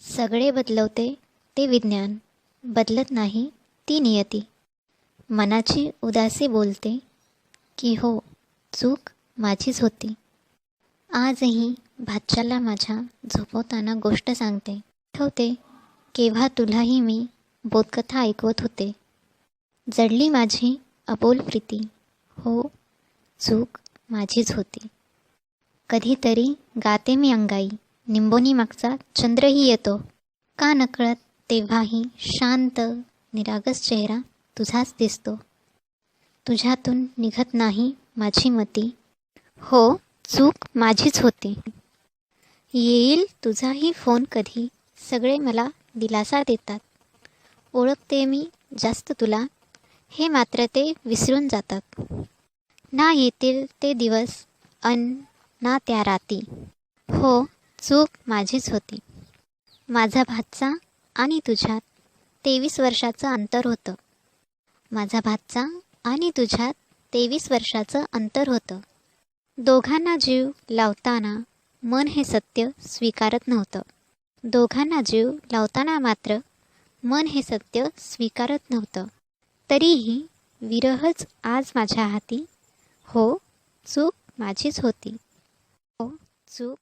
सगळे बदलवते ते विज्ञान बदलत नाही ती नियती. मनाची उदासी बोलते की हो चूक माझीच होती. आजही भाच्याला माझ्या झोपवताना गोष्ट सांगते. ठेवते केव्हा तुलाही मी बोधकथा ऐकवत होते. जडली माझी अबोल प्रीती. हो चूक माझीच होती. कधीतरी गाते मी अंगाई. निंबोनी मागचा चंद्रही येतो. का नकळत तेव्हाही शांत निरागस चेहरा तुझाच दिसतो. तुझ्यातून निघत नाही माझी मती. हो चूक माझीच होती. येईल तुझाही फोन कधी? सगळे मला दिलासा देतात. ओळखते मी जास्त तुला. हे मात्र ते विसरून जातात. ना येतील ते दिवस अन ना त्या राती. हो चूक माझीच होती. माझा भातचा आणि तुझ्यात तेवीस वर्षाचं अंतर होतं. माझा भातचा आणि तुझ्यात तेवीस वर्षाचं अंतर होतं. दोघांना जीव लावताना मन हे सत्य स्वीकारत नव्हतं. दोघांना जीव लावताना मात्र मन हे सत्य स्वीकारत नव्हतं. तरीही विरहच आज माझ्या हाती. हो चूक माझीच होती. हो चूक